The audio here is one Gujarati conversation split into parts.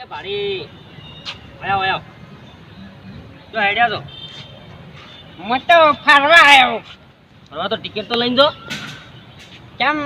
એ ભાડી. આયો આયો જો હેડ્યા છો. હું તો ફરવા આવ્યો ફરવા તો ટિકિટ તો લઈને જો. કેમ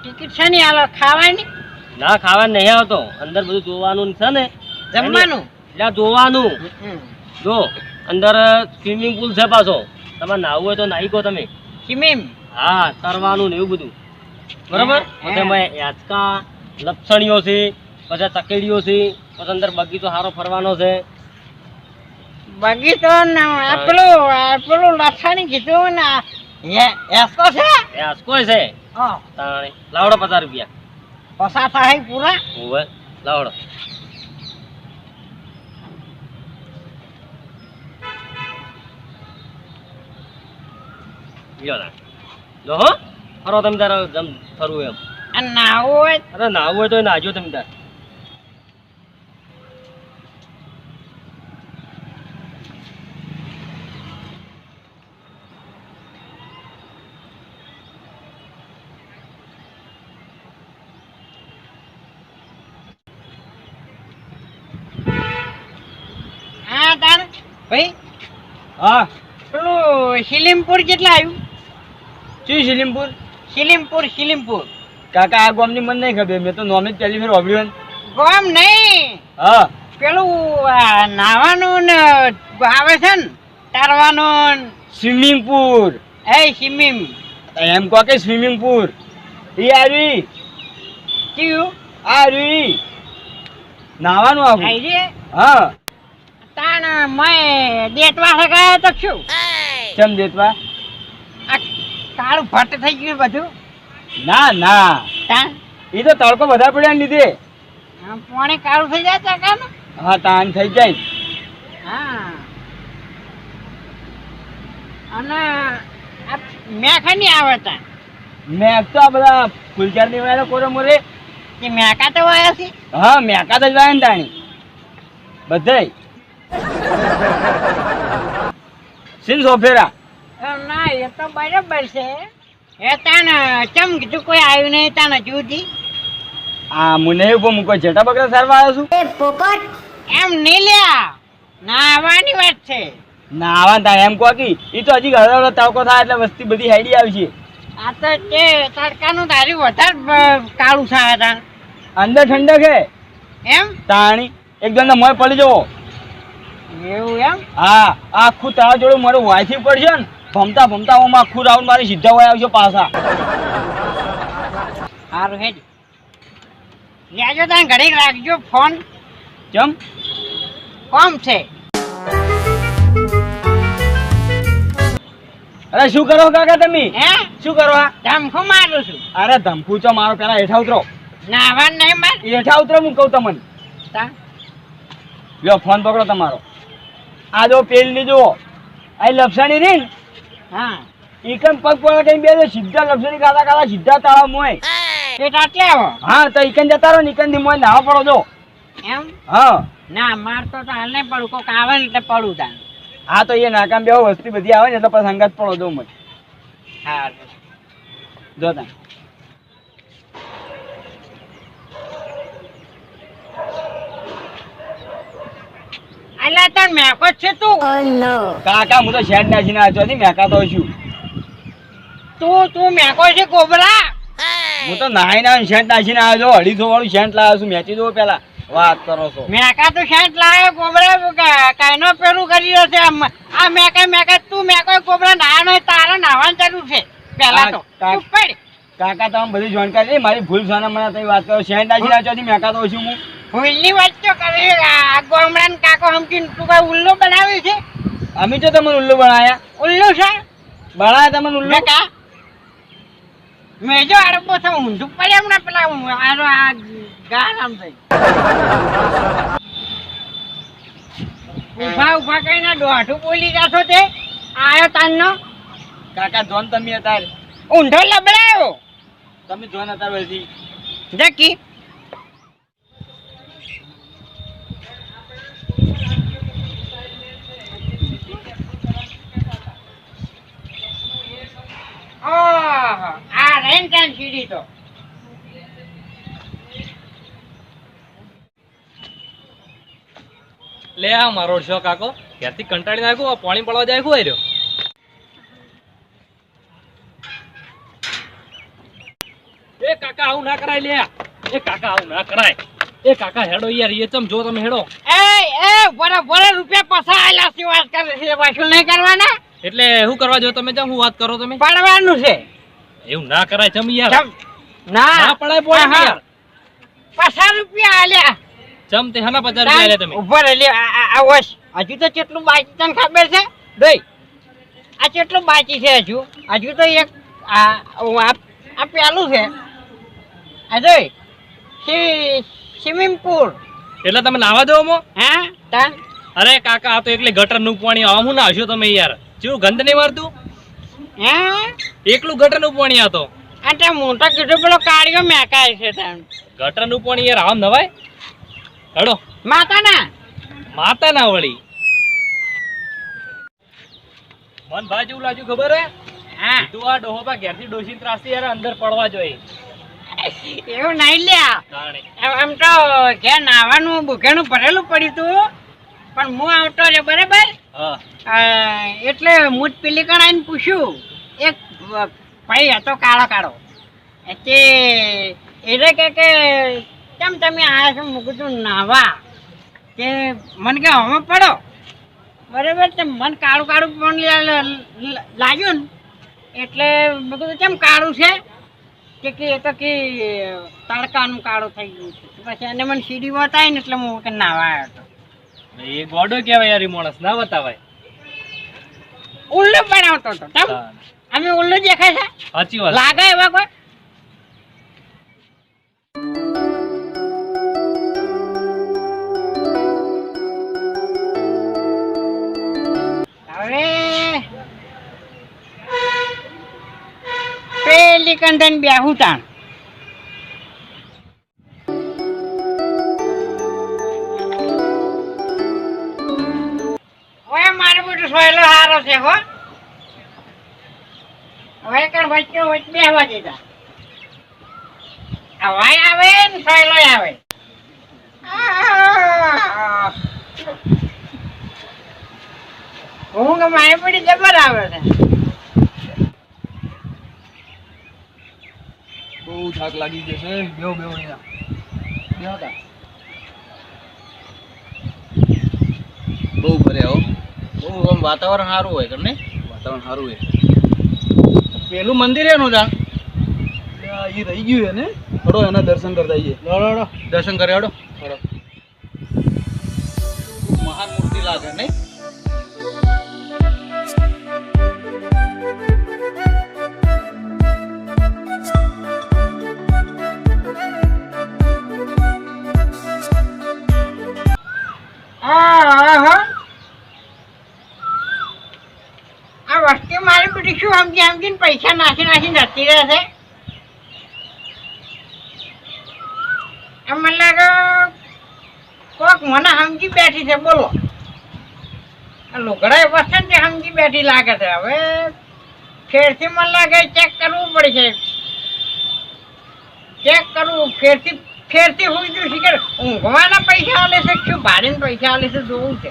ટિકિટ છે ને આલો ખાવાની? ના ખાવા નહીં આવતો. અંદર બધું જોવાનું છે ને. જમવાનું? એટલે જોવાનું. જો અંદર સ્વિમિંગ પુલ છે પાછો. તમારે નાહવું હોય તો નાહી કહો તમે. સ્વિમિંગ? હા તરવાનું ને એવું બધું. બરોબર? યાચકા લપસણીઓ છે. પછી તકેડીઓ છે. પછી અંદર બગીચો સારો ફરવાનો છે. બગીચો ને પેલું પેલું લથાણી કીધું ને એસકો છે? એસકો છે. હા. તાણે. લાવડો પચાસ રૂપિયા. પસાર થાય પૂરા? હોવે. લાવડો. લ્યો. લો હો. ફરો તમે તારે જમ ફરવું એમ. નાવું હોય? અરે નાવું હોય તો નાજો તમે તાર હા તાણ ભાઈ? હા. પેલું શિલીમપુર કેટલા આવ્યું? શું શિલીમપુર? શિલીમપુર શિલિમપુર. કાકા આ ગામની મને નહીં ખબર. મેં તો નોમે જ પહેલી ફેર વાપર્યું ગામ નહીં? હા. પેલું નાવાનું ને આવે છે ને તરવાનું. સ્વિમિંગ પુલ એ સ્વિમિંગ એમ કહો કે સ્વિમિંગ પુલ એ આવી. કયું? આ રી નાવાનું આવું. હા. તાણ મેં દેતવા સગાયો તો શું? ચમ દેતવા આ કાળું ભટ્ટ થઈ ગયું બધું? ના ના. તાણ? એ તો તડકો વધારે પડ્યા ને લીધે. આમ પોણે કાળું થઈ જાય ને હા તાણ થઈ જાય. હા. અને આ મેખા નહીં આવે તા મેં તો આ બધા ફૂલચારની વાળા કોરો મોરે. મેકા તો વાયા છે? હા મેકા તો જ વાય ને તાણી. બધાય. સિન સોફેરા ના એ તો બરાબર છે. એ તાણ ચમ કીધું કોઈ આવ્યું નહીં તાણ જુદી આ મને ઉપર મૂકો જેટા બકરા સારવા આવ્યો છું? એમ નહીં લ્યા. ના આવવાની વાત છે. ના આવા તા એમ કહો કે ઈ તો હજી ઘરે તડકો થાય એટલે વસ્તી બધી હાઈડી આવશે આ તો તે તડકાનું તારી વધારે કાળું થાય અંદર ઠંડક હે. એમ? તાણી એકદમ મોય પડી જવો. એવું એમ? હા આખું તારા જોડે મારે વાયથી પડશે ને ભમતા ભમતા હું આખું રાઉન્ડ મારી સીધા વય આવશે પાછા. સારું હેડ. લેજો તાણ ઘડીક રાખજો ફોન. કેમ કોમ છે? અરે શું કરો કાકા તમે? હે? શું કરો આ? ધમખો મારું છું. અરે ધમકુ છો મારો પેલા હેઠા ઉતરો. નાવા નહીં માર. હેઠા ઉતરો હું કહું તમને. લ્યો ફોન પકડો તમારો. આ જો પેલ જુઓ. આ લપસાણી રી હા. ઈ પગ પડે કઈ બે સીધા લપસણી ખાતા કાલા સીધા તાળા મોય તે ટાટલે આવો. હા તો ઈકન જતા રહો નિકનથી મોય નાવા પડો જો. એમ? હા. ના માર તો હાલ નહીં પડું. કોક આવે ને એટલે પડું તાણ. હા તો એ નાકામ બે વસ્તી બધી આવે ને એટલે પછી સંગાત પડો જો મને હા જો તા અલા તાર મેકો છે તું. કાકા હું તો શેડ નાખીને આવ્યો છું મેકા તો છું. તું તું મેકો છે કોબરા હું તો નાઈ ના શેડ નાખીને આવ્યો છું અઢીસો વાળું શેડ લાવ્યો છું મેચી દો પેલા. વાત કરો છો. મેકા તો શેઠ લાવે કોબરા કાઈનો પેરું કરી રહ્યો છે આમ. આ મેકા મેકા તું મેકો કોબરા નાવાનો તારે નાવાની જરૂર છે. પેલા તો. તું પડ કાકા તમે બધી જાણકારી મારી ભૂલ સાના મને તમે વાત કરો. નાખીને આવ્યો છું મેકા તો છું હું. ભૂલની વાત તો કરી આ ગોમડાને કાકો હમકીને તું કઈ ઉલ્લો બનાવ્યું છે? અમે તો તમને ઉલ્લો બનાયા. ઉલ્લો છે? બનાયા તમને ઉલ્લો? કા? મેં જો આડબો થયો ઊંધું પડે હમણાં પેલા હું આરો આ ગારામ થઈ. ઊભા ઊભા કઈને દોઢું બોલી જાશો તે આયો તાનનો? કાકા જોન તમે હતા ઊંધો લબડાયો. તમે જોન હતા બધી જકી. ઓહો આ રેન કાન સીડી તો. લે આ મારો શો કાકો ક્યાંથી કંટાળી નાખ્યું આ પાણી પડવા જાય કોઈ રહ્યો એ કાકા આવું ના કરાય લે. એ કાકા આવું ના કરાય. એ કાકા હેડો યાર એ તમ જો તમે હેડો. એ એ બરા બરા રૂપિયા પાછા આલ્યા છે વાત કરે છે વસૂલ નહીં કરવાના? એટલે શું કરવા જો તમે ચમ હું વાત કરો તમે? પડવાનું છે. એવું ના કરાય ચમ યાર. ના. ના પડાય પોણી યાર. પાછા રૂપિયા આલ્યા. ચમ તે હના પચાસ રૂપિયા લે તમે. ઊભો રહે લે આ આ- આ હજુ તો કેટલું બાકી તને ખબર છે? દઈ. આ કેટલું બાકી છે હજુ? હજુ તો એક આ આ પેલું છે. આ જોઈ સ્વિમિંગ પુલ એટલે તમે નાવા દો મો હા તા અરે કાકા આ તો એટલે ગટરનું પાણી આમ હું નાહશો તમે યાર. જેવું ગંધ નહીં મારતું? હે? એકલું ગટરનું પાણી આ તો. મોટો કીધું પેલો કાળિયો મેકાય છે તાન. ગટરનું પાણી યાર આમ નવાય? હેડો. માતાના. માતા ના વળી. મન ભાઈ જેવું લાગ્યું ખબર હે? હા. તું આ ડોહોબા ઘેરથી ડોસી ત્રાસી યાર અંદર પડવા જોઈએ. એવું નહીં લ્યા. એમ- તો ઘેર નાવાનું બુઘેનું ભરેલું પડ્યું તું. પણ હું આવતો રે બરાબર? એટલે હું જ પેલી આવીને પૂછ્યું. એક ભાઈ હતો કાળો કાળો. તે એને કે કે કેમ તમે આ છો મૂકું છું નાવા કે મને કે હવે પડો. બરાબર? તે મને કાળું કાળું પણ લાગ્યું ને. એટલે મેં કીધું કેમ કાળું છે? કે કે એ તો કે તડકાનું કાળું થઈ ગયું છે. પછી એને મને સીડી બતાવી ને એટલે હું કે નાવા આવ્યો હતો. એ ગોડો કેવાય યાર માણસ ના બતાવાય ઉલ્લુ બનાવતો હતો અમે ઉલ્લુ દેખાય છે? સાચી વાત. લાગે એવા કોઈ? બેહું તાણ હવે મારે બધું સોયલો હારો છે હો. હવે કણ વચ્ચે વચ્ચે બેહવા દીધા. હવાય આવે ને સોયલો આવે. ઊંઘ મારે પડી જબર આવે છે. બહુ થાક લાગી જશે બેવ બેવ અહીંયા. બેવ હતા બહુ ભરે હો. બહુ આમ વાતાવરણ સારું હોય તમને નહીં વાતાવરણ સારું હોય. પેલું મંદિર એનું જા એ રહી ગયું એને. ને થોડો એના દર્શન કરતા જઈએ દર્શન કરે હડો. મહાન મૂર્તિ લાગે નહીં? શું પૈસા નાખી નાખીને જતી રહે છે મને લાગે, કોક મને સમજી બેઠી છે, બોલો. લુગડા વસ્તુ તે સમજી બેઠી લાગે છે. હવે ફેરથી મને લાગે, ચેક કરવું પડશે. ચેક કરવું, ફેરથી ફેરથી હું જો શીખર ઊંઘવાના પૈસા આલે છે શું? ભાડીને પૈસા આલે છે, જોવું છે.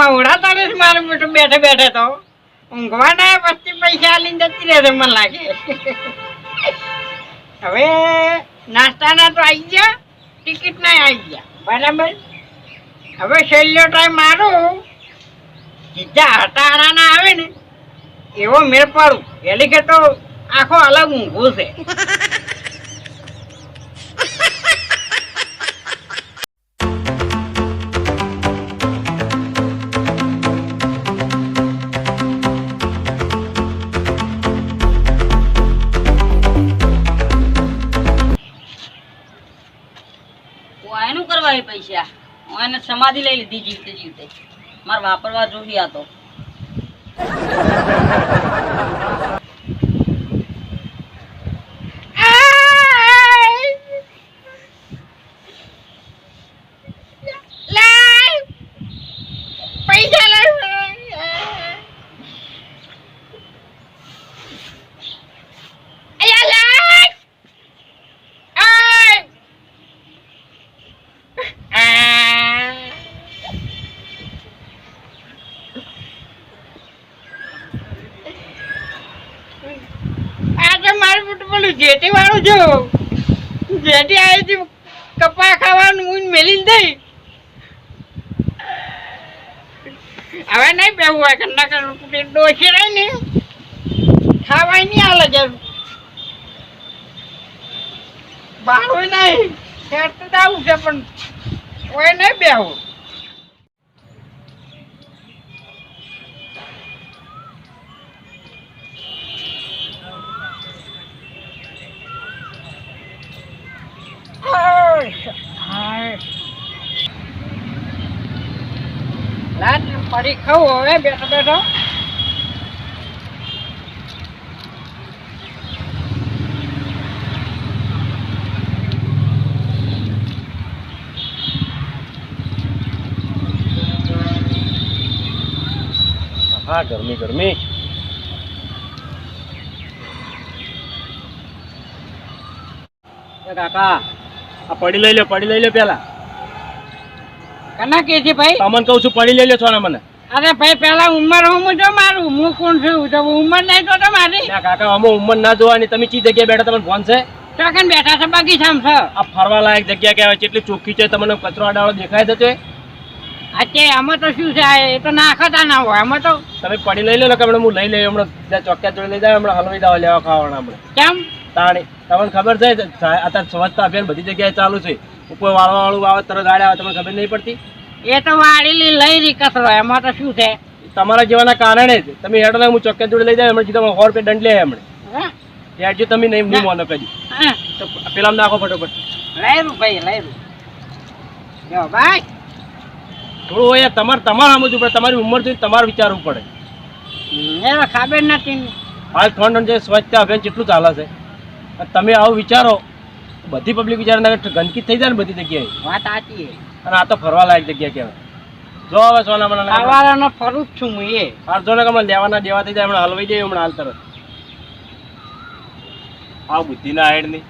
મવડા તારે મારું મોટું બેઠે બેઠે તો. ઊંઘવાના વસ્તી પૈસા આલીને જતી મને લાગે. હવે નાસ્તાના તો આવી ગયા, ટિકિટ ના આવી ગયા. બરાબર? હવે છેલ્લો ટાઈમ મારો. સીધા હટાણાના આવે ને, એવો મેળ પાડું. એટલે કે તો આખો અલગ ઊંઘું છે. સમાધિ લઈ લીધી જીવતે જીવતે. મારે વાપરવા જોઈએ આ તો. પેલું જેટી વાળું જો જેટી આવી કપા ખાવાનું હું મેલી દઈ. હવે નહીં બેવું હોય કે નકર ડોસી રહી ને. ખાવાય નહીં હાલે જરૂર બાળું નહીં. ખેડ તો આવું છે પણ હોય નહીં બેવું લાટ ખાવું હવે બેઠો બેઠો. હા ગરમી ગરમી. એ કાકા આ પડી લઈ લો પડી લઈ લો પેલા. કના કે છે ભાઈ? તમને કહું છું પડી લઈ લો છો ને મને. અરે ભાઈ પેલા ઉંમર હું જો મારું. હું કોણ છું? તો ઉંમર નહીં તો મારી. કાકા અમે ઉંમર ના જોવાની. તમે ચી જગ્યાએ બેઠા? તમને ફોન છે? ચોકન બેઠા છે? બગીચામાં છે? આ ફરવા લાયક જગ્યા કહેવાય. કેટલી ચોખ્ખી છે. તમને કચરો અડાળો દેખાય છે? આજે આમાં તો શું છે? આ એ તો નાખતા ના હોય. આમાં તો તમે પડી લઈ લો ને હમણાં હું લઈ લઈ હમણાં ત્યાં ચોક્યા જોડે લઈ જાય. હમણાં હલવાઈ દાવા લેવા ખાવાના હમણાં. કેમ? તાણી. તમને ખબર છે? અત્યારે સ્વચ્છતા અભિયાન બધી જગ્યાએ ચાલુ છે. ઉપર વાળવા વાળું આવે તરત ગાડી આવે તમને ખબર નહીં પડતી? એ તો વાળેલી લઈ રી કચરો એમાં તો શું છે? તમારા જેવાના કારણે જ. તમે હેડો ને હું ચોક્યા જોડે લઈ જાય હમણાં સીધા સો રૂપિયા દંડ લે એમણે? હેડજો તમે નહીં હું મોનો હા. તો પેલા નાખો ફટોફટ. લઈ રૂ ભાઈ લઈ રૂ જો ભાઈ. થોડું હોય તમારે તમારે સમજવું પડે તમારી ઉંમર જોઈને તમારે વિચારવું પડે. એ ખાબેન ખબર નથી હાલ થોડ જે સ્વચ્છતા અભિયાન કેટલું ચાલે છે. તમે આવું વિચારો બધી પબ્લિક વિચારે ગંદકી થઈ જાય ને બધી જગ્યાએ. વાત સાચી અને આ તો ફરવા લાયક જગ્યા કહેવાય. જો હવે સોના મને ખાવાનો ફરું જ છું હું એ. જો ને હમણાં લેવાના દેવા થઈ જાય હમણાં હલવાઈ જાય હમણાં હાલ તરત. આ બુદ્ધિના હેડની